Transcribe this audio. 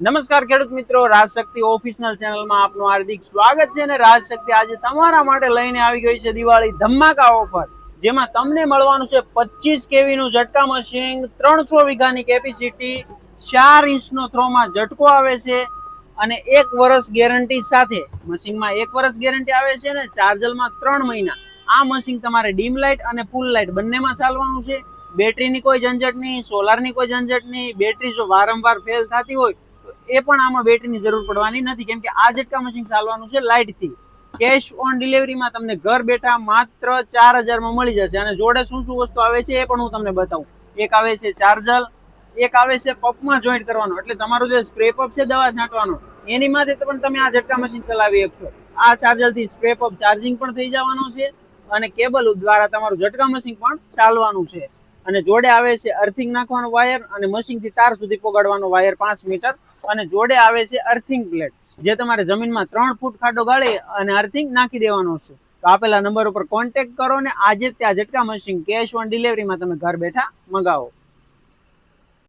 નમસ્કાર ખેડૂત મિત્રો રાજશક્તિ ઓફિશનલ ચેનલમાં આપનું હાર્દિક સ્વાગત છે અને રાજશક્તિ આજે તમારા માટે લઈને આવી ગઈ છે દિવાળી ધમાકા ઓફર, જેમાં તમને મળવાનું છે પચીસ કેવી નું ઝટકા મશીન, ત્રણસો વીઘાની કેપેસિટી ચાર ઇંચનો થ્રોમાં ઝટકો આવે છે અને એક વર્ષ ગેરંટી સાથે મશીનમાં એક વર્ષ ગેરંટી આવે છે ને ચાર્જરમાં ત્રણ મહિના. આ મશીન તમારે ડીમ લાઇટ અને ફૂલ લાઇટ બંનેમાં ચાલવાનું છે. બેટરીની કોઈ ઝંઝટ નહીં, સોલારની કોઈ ઝંઝટ નહીં, બેટરી જો વારંવાર ફેલ થતી હોય એ પણ આમાં બેટરીની જરૂર પડવાની નથી. કેમ કે આ ઝટકા મશીન ચાલવાનું છે લાઇટથી કેશ ઓન ડિલિવરીમાં તમને ઘર બેઠા માત્ર ચાર હજારમાં મળી જશે. અને જોડે શું શું વસ્તુ આવે છે એ પણ હું તમને બતાવું. એક આવે છે ચાર્જર એક આવે છે પપમાં જોઈન્ટ કરવાનો. એટલે તમારો જે સ્પ્રે પપ છે દવા છાંટવાનો, એની માથે પણ તમે આ ઝટકા મશીન ચલાવી શકશો. આ ચાર્જરથી સ્પ્રે પપ ચાર્જિંગ પણ થઈ જવાનો છે અને કેબલ દ્વારા તમારું ઝટકા મશીન પણ ચાલવાનું છે. અને જોડે આવે છે અર્થિંગ નાખવાનો વાયર અને મશીનથી તાર સુધી પોગાડવાનો વાયર પાંચ મીટર. અને જોડે આવે છે અર્થિંગ પ્લેટ જે તમારે જમીનમાં ત્રણ ફૂટ ખાડો ગાળી અને અર્થિંગ નાખી દેવાનો છે. તો આપેલા નંબર ઉપર કોન્ટેક્ટ કરો ને આજે ત્યાં ઝટકા મશીન કેશ ઓન ડિલિવરીમાં તમે ઘર બેઠા મંગાવો.